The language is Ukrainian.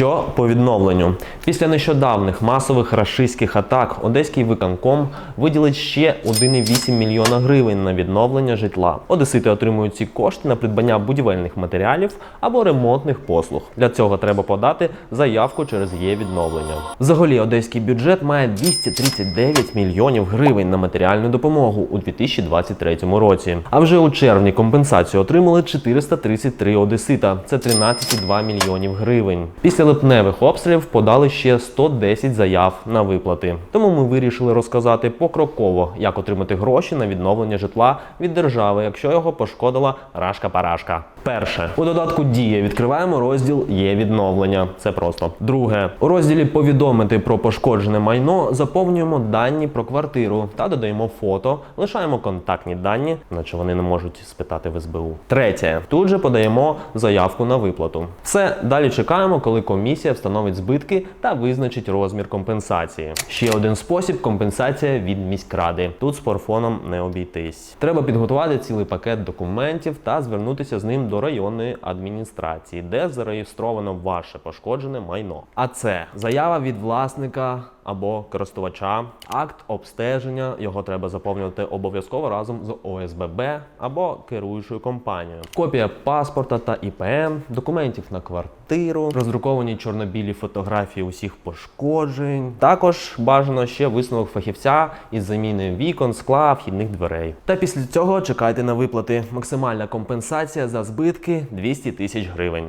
Що по відновленню? Після нещодавних масових рашистських атак одеський виконком виділить ще 1,8 мільйона гривень на відновлення житла. Одесити отримують ці кошти на придбання будівельних матеріалів або ремонтних послуг. Для цього треба подати заявку через є відновлення. Взагалі, одеський бюджет має 239 мільйонів гривень на матеріальну допомогу у 2023 році. А вже у червні компенсацію отримали 433 одесита. Це 13,2 мільйонів гривень. Після липневих обстрілів подали ще 110 заяв на виплати. Тому ми вирішили розказати покроково, як отримати гроші на відновлення житла від держави, якщо його пошкодила рашка-парашка. Перше у додатку Дія відкриваємо розділ Є відновлення. Це просто. Друге у розділі Повідомити про пошкоджене майно заповнюємо дані про квартиру та додаємо фото, лишаємо контактні дані, наче вони не можуть спитати в СБУ. Третє тут же подаємо заявку на виплату. Все далі чекаємо, коли комісія встановить збитки та визначить розмір компенсації. Ще один спосіб компенсація від міськради. Тут з порфоном не обійтись. Треба підготувати цілий пакет документів та звернутися з ним до районної адміністрації, де зареєстровано ваше пошкоджене майно. А це заява від власника або користувача, акт обстеження. Його треба заповнювати обов'язково разом з ОСББ або керуючою компанією. Копія паспорта та ІПН, документів на квартиру, роздруковані чорно-білі фотографії усіх пошкоджень. Також бажано ще висновок фахівця із заміни вікон, скла, вхідних дверей. Та після цього чекайте на виплати. Максимальна компенсація за збитки 200 тисяч гривень.